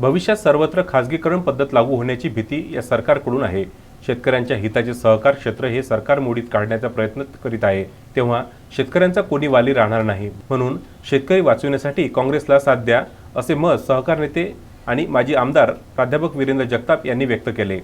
भविष्यात सर्वत्र खाजगीकरण पद्धत लागू होण्याची भीती या सरकारकडून आहे. शेतकऱ्यांच्या हिताचे सहकार क्षेत्र हे सरकार मोडीत काढण्याचा प्रयत्न करीत आहे. तेव्हा शेतकऱ्यांचा कोणी वाली राहणार नाही. म्हणून शेतकरी वाचविण्यासाठी काँग्रेसला साथ द्या असे मत सहकार नेते आणि माजी आमदार प्राध्यापक वीरेंद्र जगताप यांनी व्यक्त केले.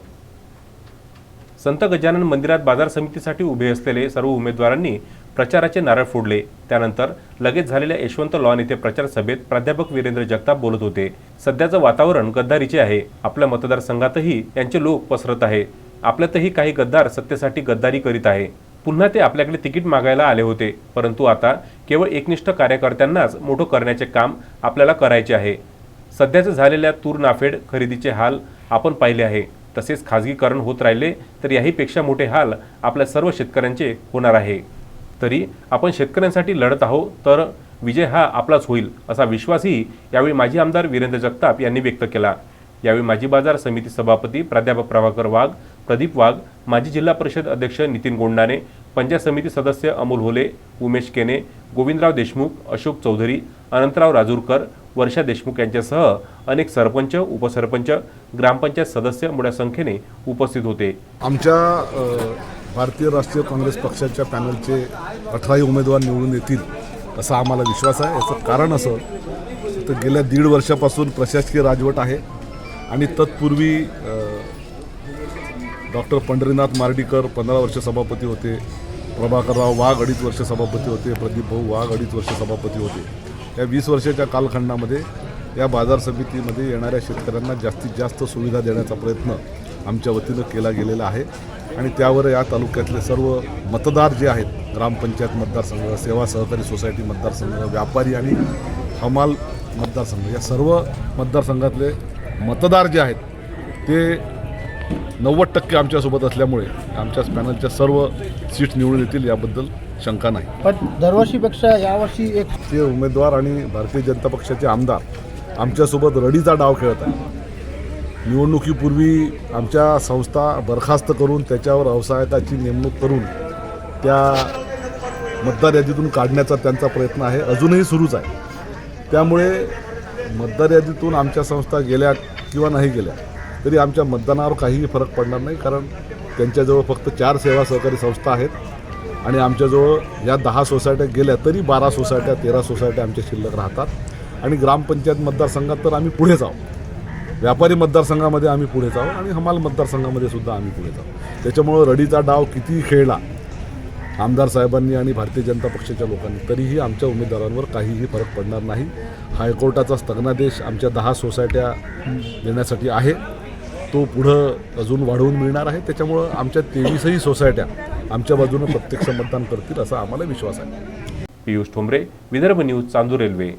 संत गजानन मंदिरात बाजार समितीसाठी उभे असलेले सर्व उमेदवारांनी प्रचाराचे नारळ फोडले. त्यानंतर लगेच झालेल्या यशवंत लॉन येथे प्रचार सभेत प्राध्यापक वीरेंद्र जगताप बोलत होते. सध्याचं वातावरण गद्दारीचे आहे. आपल्या मतदारसंघातही यांचे लोक पसरत आहे. आपल्यातही काही गद्दार सत्तेसाठी गद्दारी करीत आहे. पुन्हा ते आपल्याकडे तिकीट मागायला आले होते. परंतु आता केवळ एकनिष्ठ कार्यकर्त्यांनाच मोठं करण्याचे काम आपल्याला करायचे आहे. सध्याचं झालेल्या तूर नाफेड खरेदीचे हाल आपण पाहिले आहे. तसेच खाजगीकरण होत राहिले तर याहीपेक्षा मोठे हाल आपल्या सर्व शेतकऱ्यांचे होणार आहे. तरी आपण शेतकऱ्यांसाठी लढत आहोत तर विजय हा आपलाच होईल असा विश्वासही यावेळी माजी आमदार वीरेंद्र जगताप यांनी व्यक्त केला. यावेळी माजी बाजार समिती सभापती प्राध्यापक प्रभाकर वाघ प्रदीप वाघ माजी जिल्हा परिषद अध्यक्ष नितीन गोंडाने पंचायत समिती सदस्य अमोल होले उमेश केने गोविंदराव देशमुख अशोक चौधरी अनंतराव राजूरकर वर्षा देशमुख यांच्यासह अनेक सरपंच उपसरपंच ग्रामपंचायत सदस्य मोठ्या संख्येने उपस्थित होते. आमच्या भारतीय राष्ट्रीय काँग्रेस पक्षाच्या पॅनलचे अठराही उमेदवार निवडून येतील असा आम्हाला विश्वास आहे. याचं कारण असं तर गेल्या दीड वर्षापासून प्रशासकीय राजवट आहे आणि तत्पूर्वी डॉक्टर पंढरीनाथ मार्डीकर पंधरा वर्ष सभापती होते प्रभाकरराव वाघ अडीच वर्ष सभापती होते प्रदीप भाऊ वाघ अडीच वर्ष सभापती होते. या वीस वर्षाच्या कालखंडामध्ये या बाजार समितीमध्ये येणाऱ्या शेतकऱ्यांना जास्तीत जास्त सुविधा देण्याचा प्रयत्न आमच्या वतीनं केला गेलेला आहे. आणि त्यावर या तालुक्यातले सर्व मतदार जे आहेत ग्रामपंचायत मतदारसंघ सेवा सहकारी सोसायटी मतदारसंघ व्यापारी आणि हमाल मतदारसंघ या सर्व मतदारसंघातले मतदार जे आहेत ते नव्वद टक्के आमच्यासोबत असल्यामुळे आमच्या पॅनलच्या सर्व सीट निवडून येतील याबद्दल शंका नाही. पण दरवर्षीपेक्षा यावर्षी एक ते उमेदवार आणि भारतीय जनता पक्षाचे आमदार आमच्यासोबत रडीचा डाव खेळत आहे निवडणुकीपूर्वी आमच्या संस्था बरखास्त करून त्याच्यावर अवसायकाची नेमणूक करून त्या मतदार यादीतून काढण्याचा त्यांचा प्रयत्न आहे. अजूनही सुरूच आहे. त्यामुळे मतदार यादीतून आमच्या संस्था गेल्या किंवा नाही गेल्या तरी आमच्या मतदानावर काहीही फरक पडणार नाही कारण त्यांच्याजवळ फक्त चार सेवा सहकारी संस्था आहेत आणि आमच्याजवळ या दहा सोसायट्या गेल्या तरी बारा सोसायट्या तेरा सोसायट्या आमच्या शिल्लक राहतात. आणि ग्रामपंचायत मतदारसंघात तर आम्ही पुढे जाऊ. व्यापारी मतदारसंघामध्ये आम्ही पुढे जाऊ आणि हमाल मतदारसंघामध्ये सुद्धा आम्ही पुढे जाऊ. त्याच्यामुळं रडीचा डाव कितीही खेळला आमदार साहेबांनी आणि भारतीय जनता पक्षाच्या लोकांनी तरीही आमच्या उमेदवारांवर काहीही फरक पडणार नाही. हायकोर्टाचा स्थगनादेश आमच्या दहा सोसायट्या देण्यासाठी आहे. तो पुढं अजून वाढवून मिळणार आहे. त्याच्यामुळं आमच्या तेवीसही सोसायट्या आमच्या बाजूनं प्रत्यक्ष मतदान करतील असा आम्हाला विश्वास आहे. Piyush Thombare Vidarbha news Chandur railway.